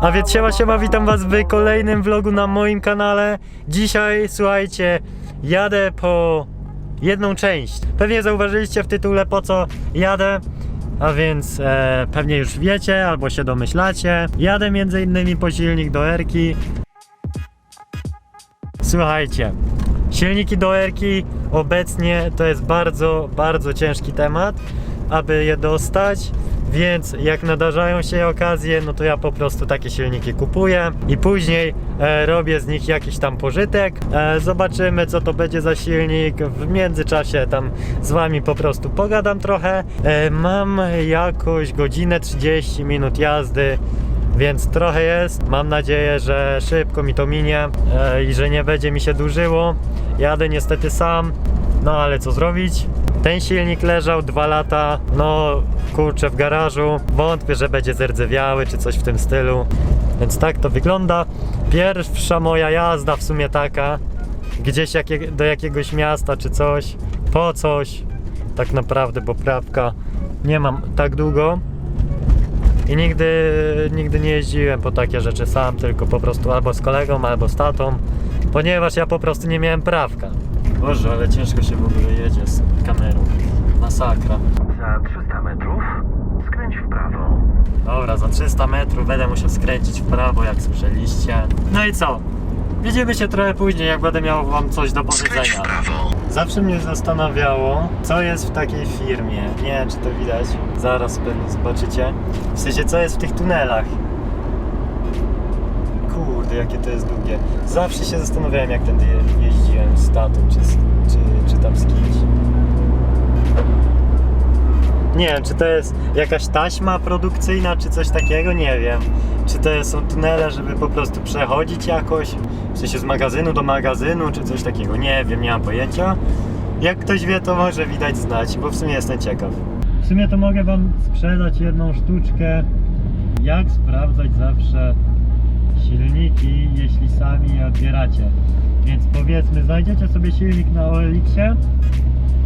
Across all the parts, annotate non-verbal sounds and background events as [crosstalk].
A więc siema, siema, witam was w kolejnym vlogu na moim kanale. Dzisiaj, słuchajcie, jadę po jedną część. Pewnie zauważyliście w tytule po co jadę, a więc e, pewnie już wiecie albo się domyślacie. Jadę między innymi po silnik do Erki. Słuchajcie, silniki do Erki obecnie to jest bardzo, bardzo ciężki temat, aby je dostać. Więc jak nadarzają się okazje, no to ja po prostu takie silniki kupuję i później e, robię z nich jakiś tam pożytek. E, zobaczymy co to będzie za silnik. W międzyczasie tam z wami po prostu pogadam trochę. E, mam jakoś godzinę 30 minut jazdy. Więc trochę jest. Mam nadzieję, że szybko mi to minie e, i że nie będzie mi się dłużyło. Jadę niestety sam, no ale co zrobić? Ten silnik leżał dwa lata, no kurczę w garażu. Wątpię, że będzie zerdzewiały czy coś w tym stylu. Więc tak to wygląda. Pierwsza moja jazda w sumie taka, gdzieś do jakiegoś miasta czy coś, po coś. Tak naprawdę, bo prawka nie mam tak długo. I nigdy, nigdy nie jeździłem po takie rzeczy sam, tylko po prostu albo z kolegą, albo z tatą, ponieważ ja po prostu nie miałem prawka. Boże, ale ciężko się w ogóle jedzie z kamerą. Masakra. Za 300 metrów skręć w prawo. Dobra, za 300 metrów będę musiał skręcić w prawo, jak słyszeliście. No i co? Widzimy się trochę później, jak będę miał wam coś do Skręć w powiedzenia. prawo. Zawsze mnie zastanawiało, co jest w takiej firmie. Nie wiem, czy to widać. Zaraz pewnie zobaczycie. W sensie, co jest w tych tunelach. Kurde, jakie to jest długie. Zawsze się zastanawiałem, jak tędy je- jeździłem z tatą, czy, czy, czy tam z kimś. Nie wiem, czy to jest jakaś taśma produkcyjna, czy coś takiego, nie wiem. Czy to są tunele, żeby po prostu przechodzić jakoś, w sensie z magazynu do magazynu, czy coś takiego, nie wiem, nie mam pojęcia. Jak ktoś wie, to może widać znać, bo w sumie jestem ciekaw. W sumie to mogę wam sprzedać jedną sztuczkę, jak sprawdzać zawsze silniki, jeśli sami je odbieracie. Więc powiedzmy, znajdziecie sobie silnik na OLX-ie,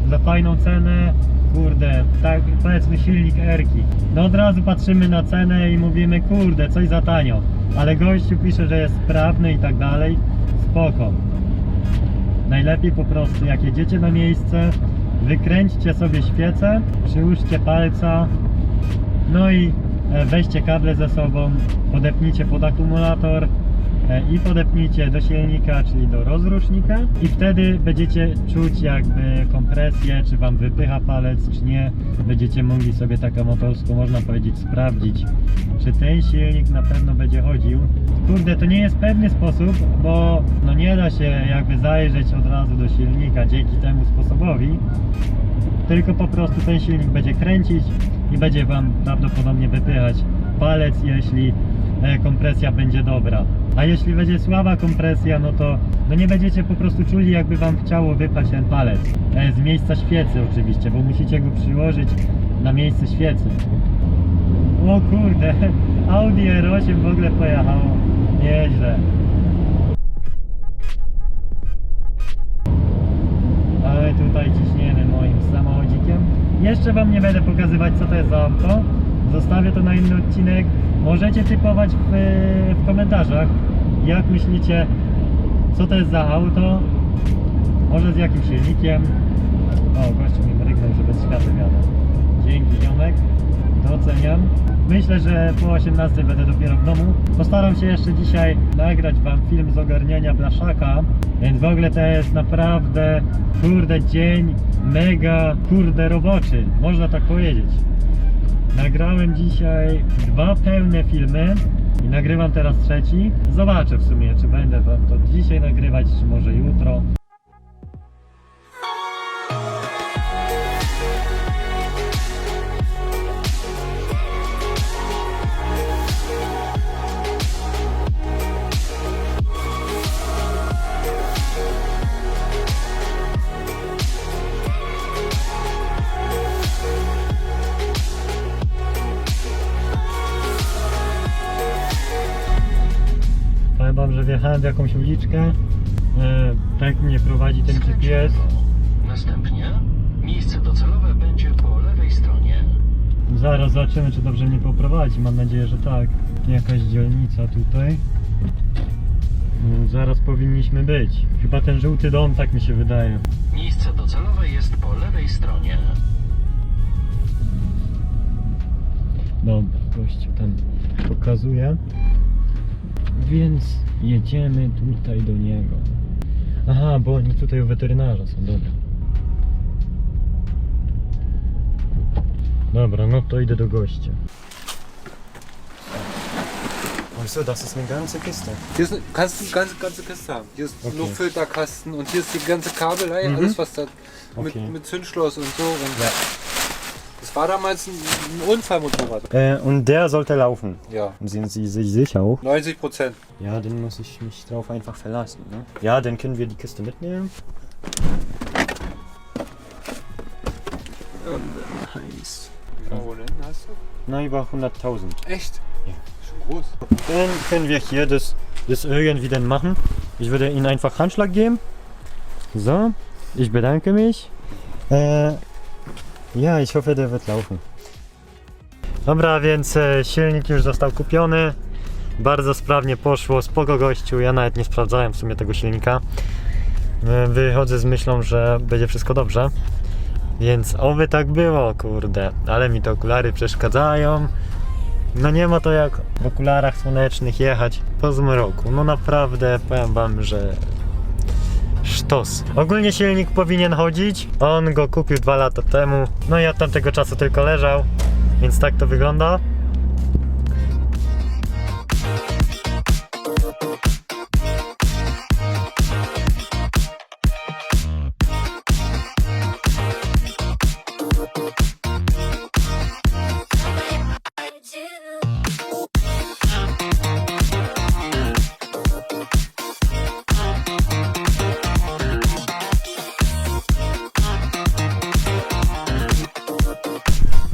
za fajną cenę, kurde, tak powiedzmy silnik Erki. No od razu patrzymy na cenę i mówimy, kurde, coś za tanio. Ale gościu pisze, że jest sprawny i tak dalej, spoko. Najlepiej po prostu, jak jedziecie na miejsce, wykręćcie sobie świecę, przyłóżcie palca, no i e, weźcie kable ze sobą, podepnijcie pod akumulator i podepnijcie do silnika, czyli do rozrusznika i wtedy będziecie czuć jakby kompresję, czy Wam wypycha palec, czy nie. Będziecie mogli sobie tak amatorsko, można powiedzieć, sprawdzić, czy ten silnik na pewno będzie chodził. Kurde, to nie jest pewny sposób, bo no nie da się jakby zajrzeć od razu do silnika dzięki temu sposobowi tylko po prostu ten silnik będzie kręcić i będzie Wam prawdopodobnie wypychać palec, jeśli e, kompresja będzie dobra. A jeśli będzie słaba kompresja, no to no nie będziecie po prostu czuli, jakby Wam chciało wypać ten palec. E, Z miejsca świecy oczywiście, bo musicie go przyłożyć na miejsce świecy. O kurde, [laughs] Audi R8 w ogóle pojechało. Nieźle. Ale tutaj ciśniemy moim samochodzikiem. Jeszcze Wam nie będę pokazywać co to jest za auto. Zostawię to na inny odcinek. Możecie typować w, w komentarzach, jak myślicie, co to jest za auto. Może z jakim silnikiem. O, gościu mi mrygnął, że bez światła jadę. Dzięki ziomek, doceniam. Myślę, że po 18 będę dopiero w domu. Postaram się jeszcze dzisiaj nagrać Wam film z ogarniania blaszaka, więc w ogóle to jest naprawdę kurde dzień mega kurde roboczy, można tak powiedzieć. Nagrałem dzisiaj dwa pełne filmy i nagrywam teraz trzeci. Zobaczę w sumie, czy będę Wam to dzisiaj nagrywać, czy może jutro. W jakąś uliczkę. E, tak mnie prowadzi ten Skręć GPS. Następnie miejsce docelowe będzie po lewej stronie. Zaraz zobaczymy, czy dobrze mnie poprowadzi. Mam nadzieję, że tak. Jakaś dzielnica tutaj. No, Zaraz powinniśmy być. Chyba ten żółty dom, tak mi się wydaje. Miejsce docelowe jest po lewej stronie. Dobra, gościu tam pokazuje. Więc jedziemy tutaj do niego. Aha, bo oni tutaj u weterynarza są, dobra. Dobra, no to idę do gościa. So, das ist eine ganze Kiste. Hier ist eine ganze, ganze, ganze Kiste haben. Hier ist Okay. nur Filterkasten und hier ist die ganze Kabelei, Mhm. alles was da mit, Okay. mit Zündschloss und so. Und Ja. Das war damals ein, ein Unfallmotorrad. Äh, und der sollte laufen. Ja, Sind Sie sich sicher auch? 90 Prozent. Ja, dann muss ich mich drauf einfach verlassen. Ne? Ja, dann können wir die Kiste mitnehmen. Und dann heiß. Wo denn hast du? Na, über 100.000. Echt? Ja. Schon groß. Dann können wir hier das, das irgendwie dann machen. Ich würde Ihnen einfach Handschlag geben. So, ich bedanke mich. Äh, ja, ich hoffe, der wird laufen. Dobra, więc e, silnik już został kupiony. Bardzo sprawnie poszło, spoko gościu. Ja nawet nie sprawdzałem w sumie tego silnika. E, Wychodzę z myślą, że będzie wszystko dobrze. Więc oby tak było, kurde. Ale mi te okulary przeszkadzają. No nie ma to jak w okularach słonecznych jechać po zmroku. No naprawdę powiem wam, że sztos. Ogólnie silnik powinien chodzić. On go kupił dwa lata temu. No i od tamtego czasu tylko leżał. Więc tak to wygląda.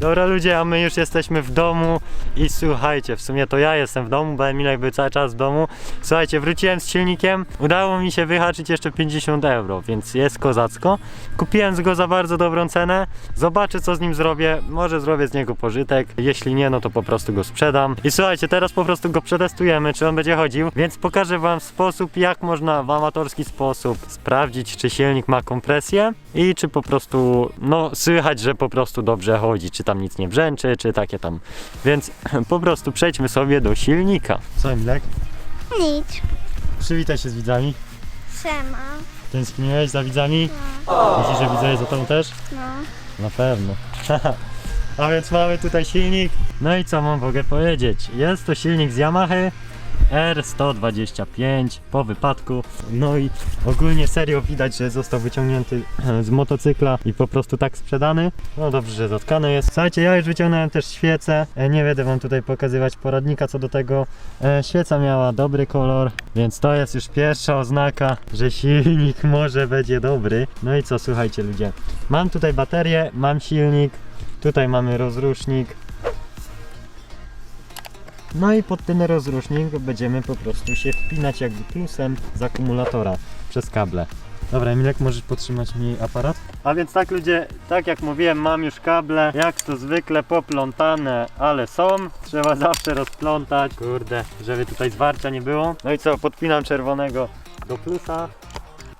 Dobra ludzie, a my już jesteśmy w domu i słuchajcie, w sumie to ja jestem w domu, bo Emilek był cały czas w domu. Słuchajcie, wróciłem z silnikiem, udało mi się wyhaczyć jeszcze 50 euro, więc jest kozacko. Kupiłem go za bardzo dobrą cenę, zobaczę co z nim zrobię, może zrobię z niego pożytek, jeśli nie, no to po prostu go sprzedam. I słuchajcie, teraz po prostu go przetestujemy, czy on będzie chodził, więc pokażę wam sposób, jak można w amatorski sposób sprawdzić, czy silnik ma kompresję i czy po prostu, no słychać, że po prostu dobrze chodzi, czy tam nic nie brzęczy, czy takie tam. Więc [clears throat] po prostu przejdźmy sobie do silnika. Co Emilek? Nic. Przywitaj się z widzami. Siema. Tęskniłeś za widzami? Myślisz, że widzowie za tobą też? No. Na pewno. [laughs] A więc mamy tutaj silnik. No i co mam mogę powiedzieć? Jest to silnik z Yamaha R125 po wypadku. No i ogólnie serio widać, że został wyciągnięty z motocykla i po prostu tak sprzedany. No dobrze, że dotkany jest. Słuchajcie, ja już wyciągnąłem też świecę. E, Nie będę wam tutaj pokazywać poradnika co do tego. E, Świeca miała dobry kolor, więc to jest już pierwsza oznaka, że silnik [laughs] może będzie dobry. No i co, słuchajcie ludzie. Mam tutaj baterię, mam silnik, tutaj mamy rozrusznik. No i pod ten rozrusznik będziemy po prostu się wpinać jakby plusem z akumulatora przez kable. Dobra, Emilek, możesz podtrzymać mi aparat? A więc tak ludzie, tak jak mówiłem, mam już kable, jak to zwykle poplątane, ale są. Trzeba zawsze rozplątać, kurde, żeby tutaj zwarcia nie było. No i co, podpinam czerwonego do plusa,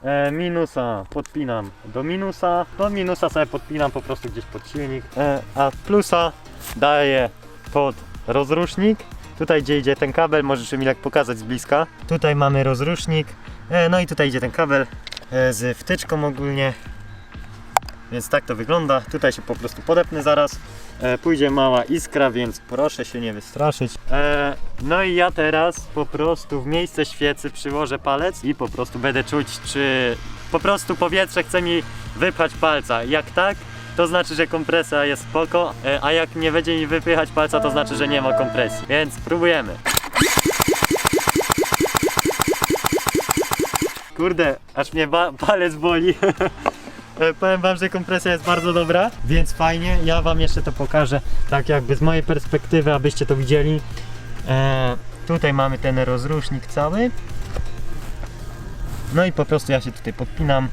e, minusa podpinam do minusa, do minusa sobie podpinam po prostu gdzieś pod silnik, e, a plusa daję pod rozrusznik. Tutaj gdzie idzie ten kabel, możesz Emilek pokazać z bliska. Tutaj mamy rozrusznik, e, no i tutaj idzie ten kabel e, z wtyczką ogólnie. Więc tak to wygląda. Tutaj się po prostu podepnę zaraz. E, pójdzie mała iskra, więc proszę się nie wystraszyć. No i ja teraz po prostu w miejsce świecy przyłożę palec i po prostu będę czuć, czy po prostu powietrze chce mi wypchać palca. Jak tak, to znaczy, że kompresja jest spoko, e, a jak nie będzie mi wypychać palca, to znaczy, że nie ma kompresji. Więc próbujemy. Kurde, aż mnie palec boli. [laughs] E, Powiem wam, że kompresja jest bardzo dobra, więc fajnie. Ja wam jeszcze to pokażę, tak jakby z mojej perspektywy, abyście to widzieli. E, tutaj mamy ten rozrusznik cały. No i po prostu ja się tutaj podpinam.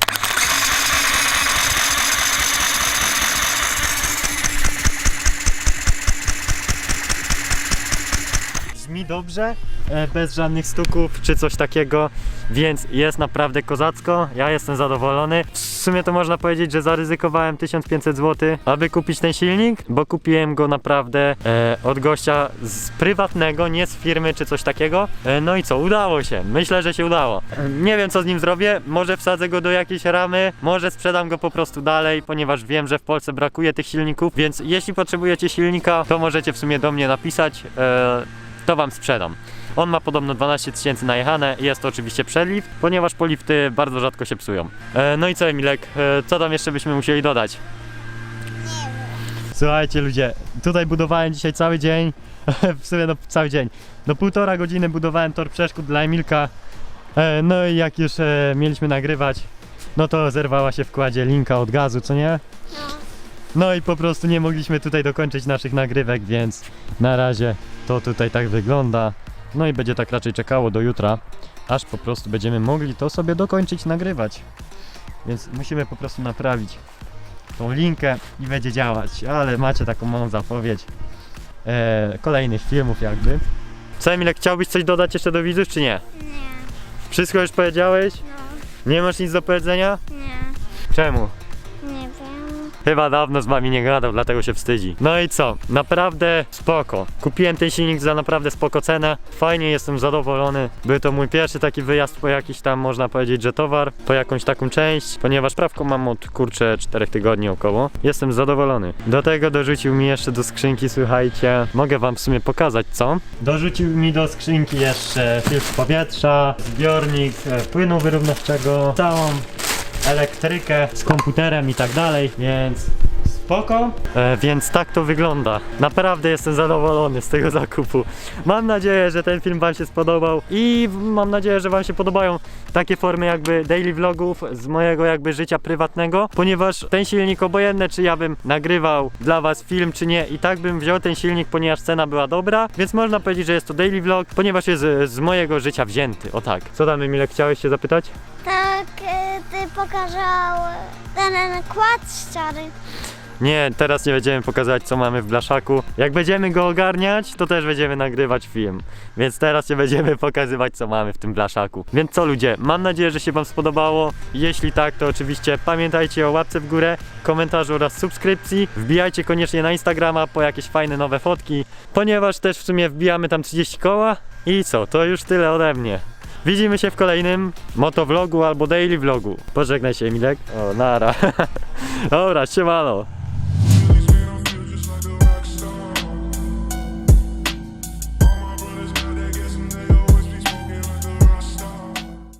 Mi dobrze, e, bez żadnych stuków czy coś takiego, więc jest naprawdę kozacko, ja jestem zadowolony. W sumie to można powiedzieć, że zaryzykowałem 1500 zł, aby kupić ten silnik, bo kupiłem go naprawdę e, od gościa z prywatnego, nie z firmy czy coś takiego. E, no i co, udało się, myślę, że się udało. E, nie wiem co z nim zrobię, może wsadzę go do jakiejś ramy, może sprzedam go po prostu dalej, ponieważ wiem, że w Polsce brakuje tych silników, więc jeśli potrzebujecie silnika, to możecie w sumie do mnie napisać, e, to wam sprzedam. On ma podobno 12 tysięcy najechane i jest to oczywiście przeliw, ponieważ polifty bardzo rzadko się psują. E, no i co Emilek, e, co tam jeszcze byśmy musieli dodać? Słuchajcie ludzie, tutaj budowałem dzisiaj cały dzień, [laughs] w sumie no cały dzień, no półtora godziny budowałem tor przeszkód dla Emilka, e, no i jak już e, mieliśmy nagrywać, no to zerwała się w kładzie linka od gazu, co nie? No. No i po prostu nie mogliśmy tutaj dokończyć naszych nagrywek, więc na razie to tutaj tak wygląda. No i będzie tak raczej czekało do jutra, aż po prostu będziemy mogli to sobie dokończyć nagrywać. Więc musimy po prostu naprawić tą linkę i będzie działać, ale macie taką małą zapowiedź e, kolejnych filmów jakby. Co Emilek, chciałbyś coś dodać jeszcze do widzów, czy nie? Nie. Wszystko już powiedziałeś? No. Nie masz nic do powiedzenia? Nie. Czemu? Chyba dawno z wami nie gadał, dlatego się wstydzi. No i co? Naprawdę spoko. Kupiłem ten silnik za naprawdę spoko cenę. Fajnie jestem zadowolony. Był to mój pierwszy taki wyjazd po jakiś tam, można powiedzieć, że towar, po jakąś taką część, ponieważ prawko mam od kurczę 4 tygodni około. Jestem zadowolony. Do tego dorzucił mi jeszcze do skrzynki, słuchajcie, mogę wam w sumie pokazać co. Dorzucił mi do skrzynki jeszcze filtr powietrza, zbiornik e, płynu wyrównawczego, całą elektrykę z komputerem i tak dalej, więc spoko. E, więc tak to wygląda. Naprawdę jestem zadowolony z tego zakupu. Mam nadzieję, że ten film Wam się spodobał i mam nadzieję, że Wam się podobają takie formy jakby daily vlogów z mojego jakby życia prywatnego, ponieważ ten silnik obojętne czy ja bym nagrywał dla Was film czy nie i tak bym wziął ten silnik, ponieważ cena była dobra, więc można powiedzieć, że jest to daily vlog, ponieważ jest e, z mojego życia wzięty, o tak. Co tam Emilek, chciałeś się zapytać? Tak, y, ty pokazał ten kład ściany. Nie, teraz nie będziemy pokazywać co mamy w blaszaku. Jak będziemy go ogarniać, to też będziemy nagrywać film. Więc teraz nie będziemy [laughs] pokazywać co mamy w tym blaszaku. Więc co ludzie, mam nadzieję, że się wam spodobało. Jeśli tak, to oczywiście pamiętajcie o łapce w górę, komentarzu oraz subskrypcji. Wbijajcie koniecznie na Instagrama po jakieś fajne nowe fotki, ponieważ też w sumie wbijamy tam 30 koła. I co, to już tyle ode mnie. Widzimy się w kolejnym motovlogu albo daily vlogu. Pożegnaj się Emilek. O, nara. [laughs] Dobra, siemano.